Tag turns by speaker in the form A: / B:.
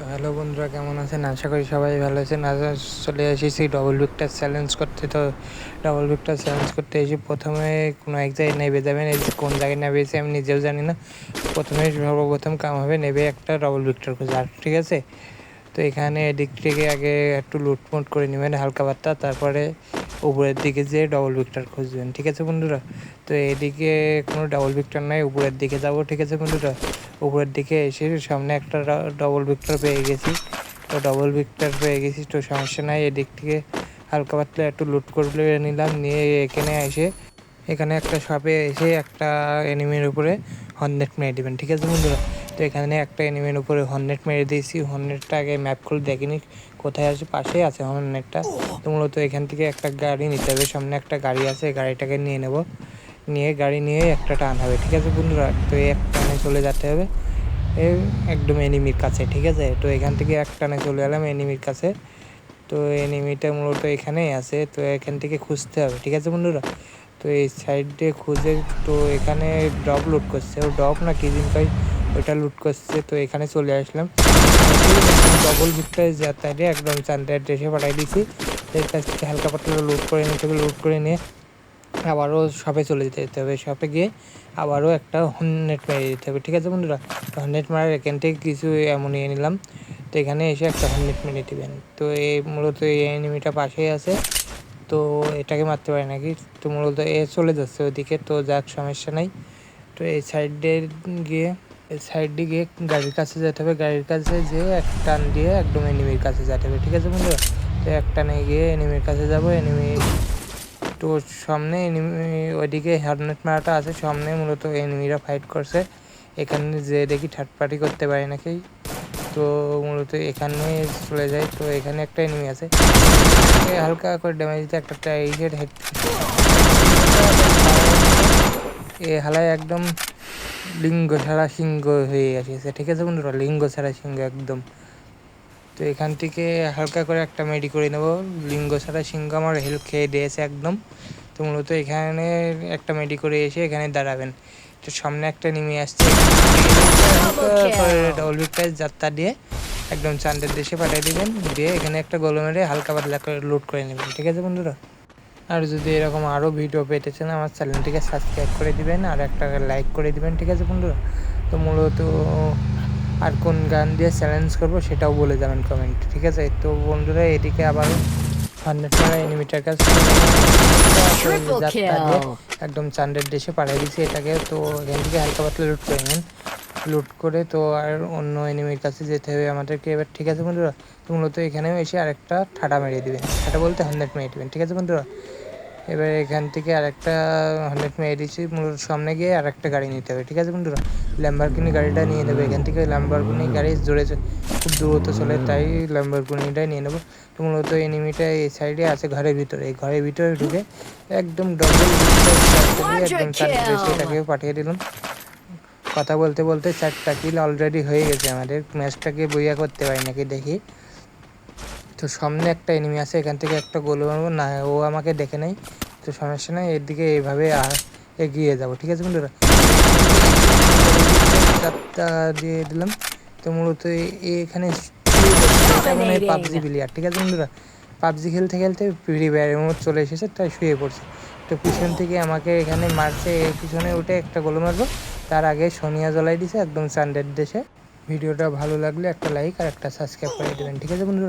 A: তো হ্যালো বন্ধুরা, কেমন আছেন? আশা করি সবাই ভালো আছেন। আজ চলে এসেছি ডবল বিকটা চ্যালেঞ্জ করতে। তো ডবল বিকটা চ্যালেঞ্জ করতে এসে প্রথমে কোনো এক জায়গায় নেবে যাবেন কোন জায়গায় নেবেছি আমি নিজেও জানি না। প্রথমে সর্বপ্রথম কাম হবে নেবে একটা ডবল বিকটার খুঁজে আর ঠিক আছে? তো এখানে এদিক থেকে আগে একটু লুটমুট করে নেবেন হালকা পাত্তা তারপরে উপরের দিকে যেয়ে ডবল ভিক্টর খুঁজবেন, ঠিক আছে বন্ধুরা? তো এদিকে কোনো ডবল ভিক্টর নাই, উপরের দিকে যাব, ঠিক আছে বন্ধুরা? উপরের দিকে এসে সামনে একটা ডবল ভিক্টর পেয়ে গেছি। তো ডবল ভিক্টর পেয়ে গেছি, তো সমস্যা নাই, এদিক থেকে হালকা পাতলা একটু লুট করে নিলাম, নিয়ে এখানে এসে, এখানে একটা শপে এসে একটা এনিমির উপরে হর্নেট মেরে দেবেন, ঠিক আছে বন্ধুরা? তো এখানে একটা এনিমির উপরে হর্নেট মেরে দিয়েছি। হর্নেটটা আগে ম্যাপ খুলে দেখিনি কোথায় আছে, পাশেই আছে হর্নেটটা তো মূলত এখান থেকে একটা গাড়ি নিতে হবে। সামনে একটা গাড়ি আছে, গাড়িটাকে নিয়ে নেব। নিয়ে গাড়ি নিয়ে একটা টান হবে, ঠিক আছে বন্ধুরা? তো এক টানে চলে যেতে হবে। একদম এনিমির কাছে, ঠিক আছে? তো এখান থেকে এক টানে চলে এলাম এনিমির কাছে। তো এনিমিটা মূলত এখানেই আছে, তো এখান থেকে খুঁজতে হবে, ঠিক আছে বন্ধুরা? তো এই সাইড দিয়ে খুঁজে তো এখানে ড্রপ লোড করছে। ও ড্রপ না কি দিন পাই ওটা লুট করছে, তো এখানে চলে আসলাম। ডবল ভিক্টরে যাতায়াতে একদম চান্দের দেশে পাঠাই দিয়েছি হালকা পাতলা লুট করে নিতে হবে লুট করে নিয়ে আবারও শপে চলে যেতে যেতে হবে। শপে গিয়ে আবারও একটা হন্নেট মেরে দিতে হবে, ঠিক আছে বন্ধুরা? হন্নেট মারার এখান থেকে কিছু এমন নিয়ে নিলাম। তো এখানে এসে একটা হন্নেট মেরে দেবেন। তো এই মূলত এই এনিমিটা পাশেই আছে। তো এটাকে মারতে পারে নাকি? তো মূলত এ চলে যাচ্ছে ওদিকে তো যাক সমস্যা নাই। তো এই সাইডে গিয়ে সাইড গিয়ে গাড়ির কাছে যেতে হবে। গাড়ির কাছে যেয়ে এক টান দিয়ে একদম এনিমির কাছে যেতে হবে, ঠিক আছে বন্ধুরা? তো এক টানে গিয়ে এনিমির কাছে যাব। এনিমি তো সামনে এনিমি ওইদিকে হেলমেট মারাটা আছে। সামনে মূলত এনিমিরা ফাইট করছে। এখানে যে দেখি থার্ড পার্টি করতে পারে নাকি? তো মূলত এখানে চলে যায়। তো এখানে একটা এনিমি আছে। হালকা করে ড্যামেজ দিতে একটা টাইজের হেড এ হালায় একদম লিঙ্গ ছাড়া সিংহ হয়ে গেছে ঠিক আছে বন্ধুরা লিঙ্গ ছাড়া সিংহ একদম। তো এখান থেকে হালকা করে একটা মেডি করে নেব। লিঙ্গ ছাড়া সিংহ আমার হেল্প খেয়ে দিয়েছে একদম। তো মূলত এখানে একটা মেডি করে এসে এখানে দাঁড়াবেন। তো সামনে একটা নেমে আসছে। যাত্রা দিয়ে একদম চান্দের দেশে পাঠিয়ে দেবেন। দিয়ে এখানে একটা গোলো মেরে হালকা পাতলা করে লোড করে নেবেন। ঠিক আছে বন্ধুরা? আর যদি এরকম আরও ভিডিও পেতে চান আমার চ্যানেলটিকে সাবস্ক্রাইব করে দিবেন আর একটা লাইক করে দিবেন ঠিক আছে বন্ধুরা? তো মূলত আর কোন গান দিয়ে চ্যালেঞ্জ করব সেটাও বলে যাবেন কমেন্ট ঠিক আছে? তো বন্ধুরা এদিকে আবার হান্ড্রেড টাকা এনিমিটার কাছে একদম চান্ডের দেশে পাঠিয়ে দিচ্ছি এটাকে তো এখান থেকে হালকা পাতলা লুট করে নেন। লুট করে তো আর অন্য এনিমির কাছে যেতে হবে আমাদেরকে। এবার ঠিক আছে বন্ধুরা তো মূলত এখানেও এসে আরেকটা ঠাটা মেরে দিবেন। ঠাটা বলতে হান্ড্রেড মেরে দেবেন ঠিক আছে বন্ধুরা? এবার এখান থেকে আরেকটা হান্ড্রেড মেরে দিচ্ছি মূলত সামনে গিয়ে আরেকটা গাড়ি নিতে হবে ঠিক আছে বন্ধুরা? ল্যাম্বারকিনি গাড়িটা নিয়ে নেবে এখান থেকে ল্যাম্বারকিনি গাড়ি জোরে খুব দ্রুত চলে তাই ল্যাম্বারকিনিটাই নিয়ে নেব। তো মূলত এনিমিটা এই সাইডে আছে ঘরের ভিতরে এই ঘরের ভিতরে ঢুকে একদম ডবল একদম পাঠিয়ে দিলাম। কথা বলতে বলতে চারটা কিল অলরেডি হয়ে গেছে আমাদের। ম্যাচটাকে বইয়া করতে পারি নাকি দেখি। তো সামনে একটা এনিমি আছে এখান থেকে একটা গোল মারবো। না ও আমাকে দেখে নেই। তো সমস্যা নেই এর দিকে এইভাবে এগিয়ে যাব। ঠিক আছে বন্ধুরা? চারটা দিয়ে দিলাম। তো মূলত এখানে মানে পাবজি প্লেয়ার ঠিক আছে বন্ধুরা? পাবজি খেলতে খেলতে ফ্রি ফায়ারের মতো চলে এসেছে তাই শুয়ে পড়ছে। তো পিছন থেকে আমাকে এখানে মারছে পিছনে উঠে একটা গোল মারবো। তার আগে সোনিয়া জ্বলাই দিছে একদম সানডের দেশে। ভিডিওটা ভালো লাগলে একটা লাইক আর একটা সাবস্ক্রাইব করে দেবেন, ঠিক আছে বন্ধুরা?